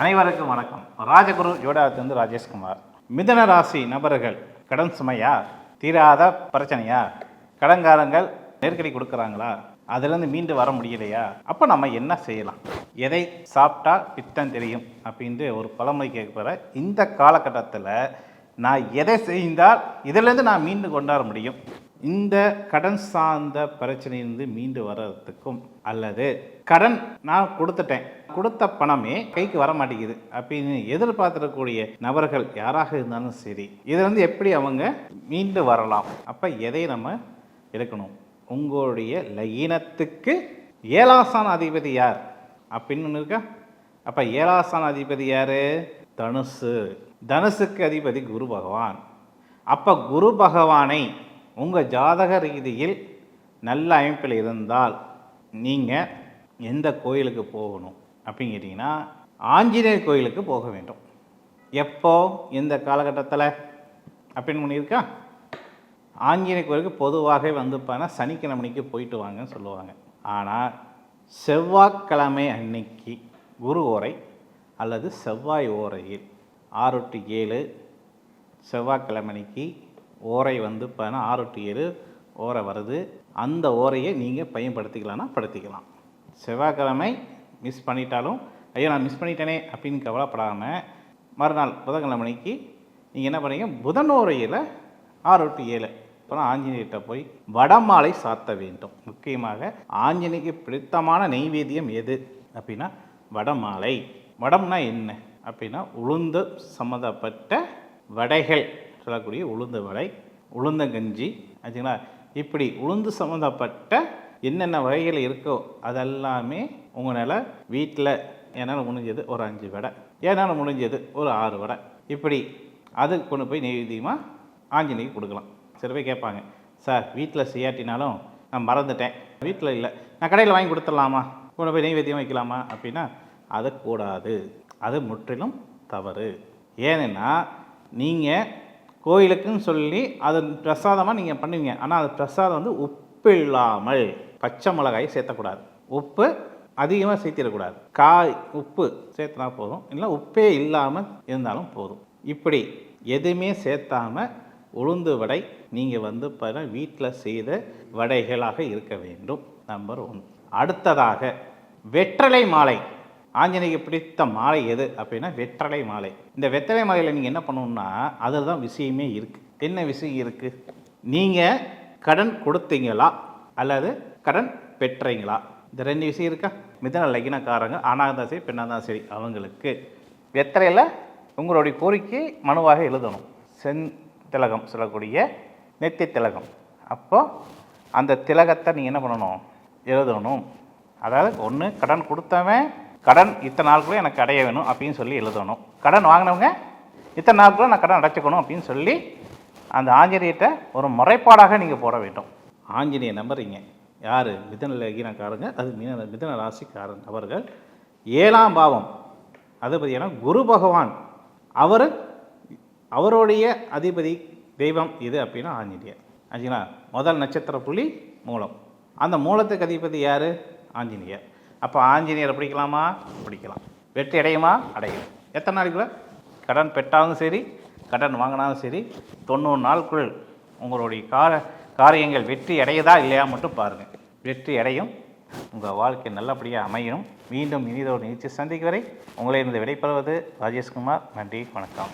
அனைவருக்கும் வணக்கம். ராஜகுரு ஜோடாத்திலிருந்து ராஜேஷ்குமார். மிதன ராசி நபர்கள் கடன் சுமையா? தீராத பிரச்சனையா? கடன்காரங்கள் நெருக்கடி கொடுக்குறாங்களா? அதுலேருந்து மீண்டு வர முடியலையா? அப்போ நம்ம என்ன செய்யலாம்? எதை சாப்பிட்டா பித்தம் தெரியும் அப்படின்ட்டு ஒரு பழமொழி கேட்குற இந்த காலகட்டத்தில் நான் எதை செய்தால் இதிலேருந்து நான் மீண்டு கொண்டாட முடியும்? இந்த கடன் சார்ந்த பிரச்சனையிலிருந்து மீண்டு வர்றதுக்கும் அல்லது கடன் நான் கொடுத்துட்டேன் கொடுத்த பணமே கைக்கு வர மாட்டேங்குது. அப்படின்னு எதிர்பார்த்துடக்கூடிய நபர்கள் யாராக இருந்தாலும் சரி இதிலிருந்து எப்படி அவங்க மீண்டு வரலாம்? அப்போ எதை நம்ம எடுக்கணும்? உங்களுடைய லயினத்துக்கு ஏலாசான அதிபதி யார்? அப்படின்னு ஒன்று இருக்கா? அப்போ ஏலாசான அதிபதி யார்? தனுசு. தனுசுக்கு அதிபதி குரு பகவான். அப்போ குரு பகவானை உங்கள் ஜாதக ரீதியில் நல்ல அமைப்பில் இருந்தால் நீங்கள் எந்த கோயிலுக்கு போகணும்? அப்படின்னு கேட்டிங்கன்னா ஆஞ்சநேயர் கோயிலுக்கு போக வேண்டும். எப்போ? எந்த காலகட்டத்தில்? அப்படின்னு ஒன்று இருக்கா ஆஞ்சநேயர் கோயிலுக்கு பொதுவாகவே வந்து பார்த்தா சனிக்கிழமைக்கு போயிட்டு வாங்கன்னு சொல்லுவாங்க. ஆனால் செவ்வாய்க்கிழமை அன்னைக்கு குரு ஓரை அல்லது செவ்வாய் ஓரையில் ஆறு டு ஏழு செவ்வாய்க்கிழமைக்கு ஓரை வந்து பார்த்தா ஆறு டு ஏழு ஓரை வருது. அந்த ஓரையை நீங்கள் பயன்படுத்திக்கலாம்னா படுத்திக்கலாம். செவ்வாய்க்கிழமை மிஸ் பண்ணிட்டாலும் ஐயோ நான் மிஸ் பண்ணிட்டேனே அப்படின்னு கவலைப்படாமல் மறுநாள் புதன்கிழமைக்கு நீங்கள் என்ன பண்ணுறீங்க புதனோரையில் ஆறு டு ஏழு. அப்புறம் ஆஞ்சநேயர்கிட்ட போய் வடமாலை சாத்த வேண்டும். முக்கியமாக ஆஞ்சநேயருக்கு பிடித்தமான நெய்வேத்தியம் எது? அப்படின்னா வடமாலை வடம்னா என்ன? அப்படின்னா உளுந்து சம்மந்தப்பட்ட வடைகள். சொல்லக்கூடிய உளுந்து வடை உளுந்தங்கஞ்சி ஆச்சுங்களா? இப்படி உளுந்து சம்மந்தப்பட்ட என்னென்ன வகைகள் இருக்கோ அதெல்லாமே உங்களால் வீட்டில் என்னால் முடிஞ்சது ஒரு அஞ்சு வடை என்னால் முடிஞ்சது ஒரு ஆறு வடை. இப்படி அது கொண்டு போய் நெய்வேத்தியமாக ஆஞ்சநேயர் கொடுக்கலாம். சில பேர் கேட்பாங்க சார் வீட்டில் செய்யாட்டினாலும் நான் மறந்துட்டேன். வீட்டில் இல்லை நான் கடையில் வாங்கி கொடுத்துடலாமா? கொண்டு போய் நெய்வேத்தியம் வைக்கலாமா? அப்படின்னா அது கூடாது. அது முற்றிலும் தவறு. ஏன்னா நீங்கள் கோயிலுக்குன்னு சொல்லி அது பிரசாதமாக நீங்கள் பண்ணுவீங்க. ஆனால் அது பிரசாதம் வந்து உப்பு இல்லாமல் பச்சை மிளகாய் சேர்த்தக்கூடாது. உப்பு அதிகமாக சேர்த்திடக்கூடாது. காய் உப்பு சேர்த்துனா போதும். இல்லை உப்பே இல்லாமல் இருந்தாலும் போதும். இப்படி எதுவுமே சேர்த்தாமல் உளுந்து வடை நீங்கள் வந்து பாரு வீட்டில் செய்த வடைகளாக இருக்க வேண்டும். Number one. அடுத்ததாக வெற்றலை மாலை. ஆஞ்சநேயக்கு பிடித்த மாலை எது அப்படின்னா வெற்றலை மாலை. இந்த வெற்றலை மாலையில் நீங்கள் என்ன பண்ணணும்னா அதில் தான் விஷயமே இருக்குது என்ன விஷயம் இருக்குது நீங்கள் கடன் கொடுத்தீங்களா? அல்லது கடன் பெற்றீங்களா? இந்த ரெண்டு விஷயம் இருக்கா? மிதன லக்கினக்காரங்க ஆணாக இருந்தால் சரி பெண்ணாக இருந்தால் சரி அவங்களுக்கு. எத்தனையில்? உங்களுடைய கோரிக்கை மனுவாக எழுதணும். செந் திலகம் சொல்லக்கூடிய நெத்தி திலகம். அப்போது அந்த திலகத்தை நீங்கள் என்ன பண்ணணும்? எழுதணும். அதாவது ஒன்று கடன் கொடுத்தவன் கடன் இத்தனை நாளுக்குள்ளே எனக்கு அடைய வேணும் அப்படின்னு சொல்லி எழுதணும். கடன் வாங்கினவங்க இத்தனை நாளுக்குள்ளே நான் கடன் அடைச்சிக்கணும் அப்படின்னு சொல்லி அந்த ஆஞ்சநேயத்தை ஒரு முறைப்பாடாக நீங்கள் போட வேண்டும். ஆஞ்சநேய நம்புறீங்க. யார்? மிதன லகினக்காரங்க. அது மிதன மிதன ராசிக்காரன். அவர்கள் ஏழாம் பாவம். அதிபதியான குரு பகவான். அவர் அவருடைய அதிபதி தெய்வம் இது அப்படின்னா ஆஞ்சநேயர். ஆச்சுங்களா முதல் நட்சத்திர புள்ளி மூலம். அந்த மூலத்துக்கு அதிபதி யார்? ஆஞ்சநேயர். அப்போ ஆஞ்சநேயரை பிடிக்கலாமா? பிடிக்கலாம். வெற்றி அடையுமா? அடையும் எத்தனை நாளைக்குள்ள கடன் பெற்றாலும் சரி கடன் வாங்கினாலும் சரி தொண்ணூறு நாளுக்குள் உங்களுடைய கார காரியங்கள் வெற்றி அடையதா இல்லையா மட்டும் பாருங்கள் வெற்றி அடையும். உங்கள் வாழ்க்கை நல்லபடியாக அமையணும் மீண்டும் இனிதோடு நிகழ்ச்சி சந்திக்கும் வரை உங்களை இருந்து விடைபெறுவது ராஜேஷ்குமார். நன்றி வணக்கம்.